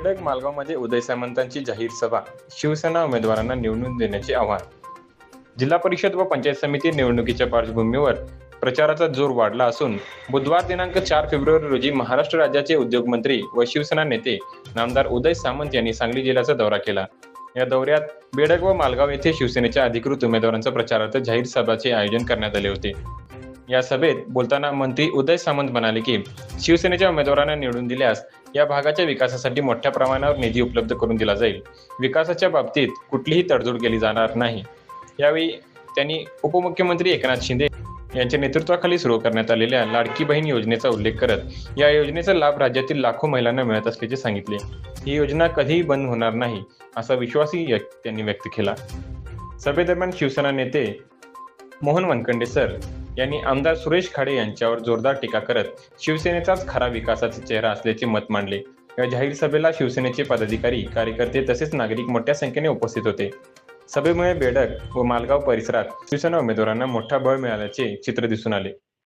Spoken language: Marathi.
खडक मालगावमध्ये उदय सामंतांची जाहीर सभा. शिवसेना उमेदवारांना निवडून देण्याचे आवाहन. जिल्हा परिषद व पंचायत समिती निवडणुकीच्या पार्श्वभूमीवर प्रचाराचा जोर वाढला असून बुधवार दिनांक चार फेब्रुवारी रोजी महाराष्ट्र राज्याचे उद्योगमंत्री व शिवसेना नेते नामदार उदय सामंत यांनी सांगली जिल्ह्याचा दौरा केला. या दौऱ्यात बेडग व मालगाव येथे शिवसेनेच्या अधिकृत उमेदवारांचा प्रचारार्थ जाहीर सभाचे आयोजन करण्यात आले होते. या सभेत बोलताना मंत्री उदय सामंत म्हणाले की शिवसेनेच्या उमेदवारांना निवडून दिल्यास या भागाच्या विकासासाठी मोठ्या प्रमाणावर निधी उपलब्ध करून दिला जाईल. विकासाच्या बाबतीत कुठलीही तडजोड केली जाणार नाही. यावेळी त्यांनी उपमुख्यमंत्री एकनाथ शिंदे यांच्या नेतृत्वाखाली सुरू करण्यात आलेल्या लाडकी बहीण योजनेचा उल्लेख करत या योजनेचा लाभ राज्यातील लाखो महिलांना मिळत असल्याचे सांगितले. ही योजना कधीही बंद होणार नाही असा विश्वासही त्यांनी व्यक्त केला. सभेदरम्यान शिवसेना नेते मोहन वनखंडे सर यांनी आमदार सुरेश खाडे यांच्यावर जोरदार टीका करत शिवसेनेचाच खरा विकासाचा चेहरा असल्याचे मत मांडले. या जाहीर सभेला शिवसेनेचे पदाधिकारी कार्यकर्ते तसेच नागरिक मोठ्या संख्येने उपस्थित होते. सभेमुळे बेडक व मालगाव परिसरात शिवसेना उमेदवारांना मोठा बळ मिळाल्याचे चित्र दिसून आले.